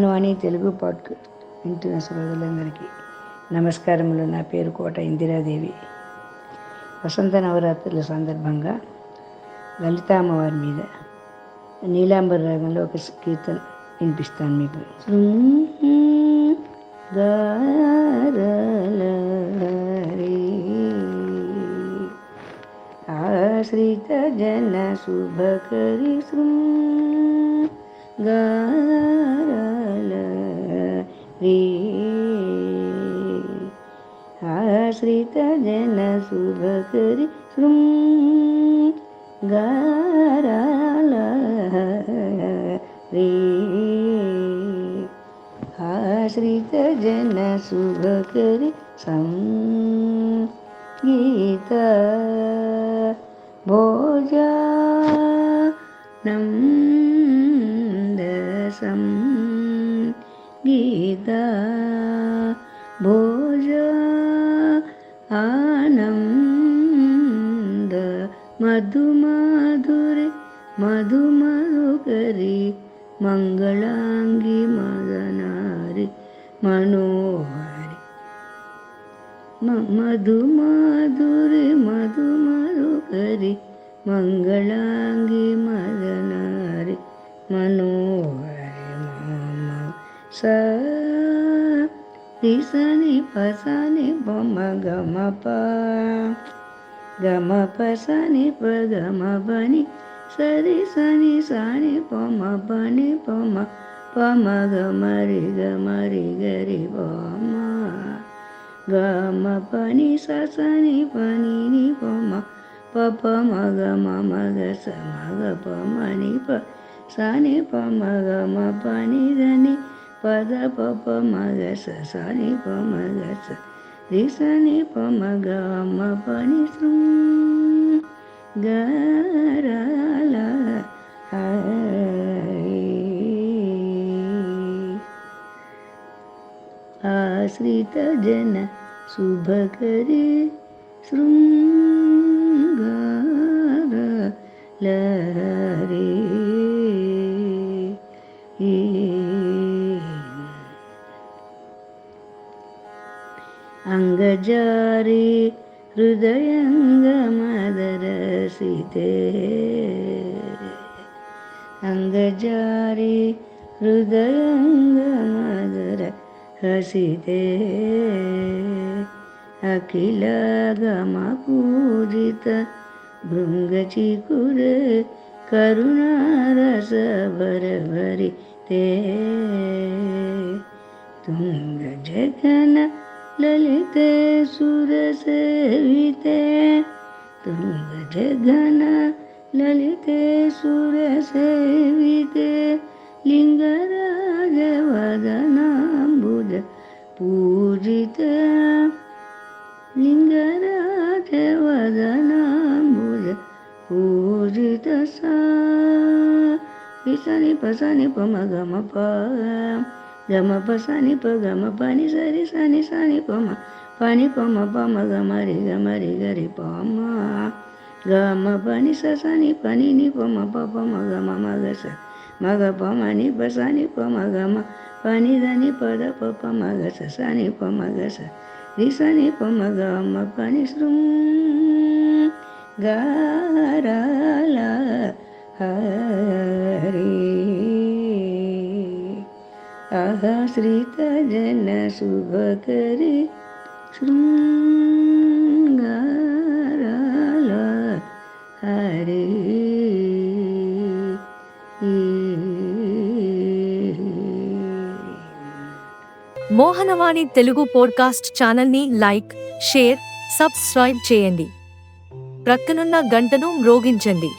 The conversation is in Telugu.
మోహనవాణి తెలుగు పాడ్కు వింటున్న శ్రోతలందరికీ నమస్కారములు నా పేరు కోట ఇందిరాదేవి వసంత నవరాత్రుల సందర్భంగా లలితామ్మవారి మీద నీలాంబర రాగంలో ఒక కీర్తన వినిపిస్తాను మీకు శృంగారలహరి ఆశ్రిత జన శుభకరి శృంగారల जन शुभकरी श्रृ गारी आश्रित जनशुभकरी सं गीत మధుమధుకరి మంగళాంగి మదనారి మనోహరి. మధుమాధురి మధుమధుకరి మంగళాంగి మదనారి మనోహరి మామ స పసని బొమ్మ గమ ప గమ పసని ప గమ పని సరి సని సని పొమ పని పొమ పమ గ మరి గరి పొమ గమ పని ససని పని ని పమ పప మగ మగ స మగ పమని ప సని పమ గమ పని దని పద పప మగ స సని పమ గ స రి సని పమ గమ పని శృం ഗരല ആശ്രിതജന ശുഭകരി ശൃംഗാര ലേ അംഗജാരേ లహరి అంగజారి హృదయంగమదరసితే. అంగజారి హృదయంగమదర హసితే అఖిల గమ పూజిత ललिते सुरसेविते तुङ्गजघन ललिते सुरसेविते लिङ्गराजवदनाम्बुज पूजित लिङ्गराजवदनाम्बुज पूजित सा पिसनि पसनि पमगमप గమ ప సని ప గమ పని సరి సని సని పమ పని పమ పమ గమరి గమరి గరి పమ గమ పని సని పని ని పమ గమ మగ స. మగ పమ ని సని పమ గమ. పని దని పద ప పప మగ సని పమ స. రి సని పమ గమ పని శృం. గారాల హరి ఆశ్రిత జన శుభకరి శృంగారాల హరి మోహనవాణి తెలుగు పోడ్కాస్ట్ ఛానల్ని లైక్ షేర్ సబ్స్క్రైబ్ చేయండి. ప్రక్కనున్న గంటను మ్రోగించండి.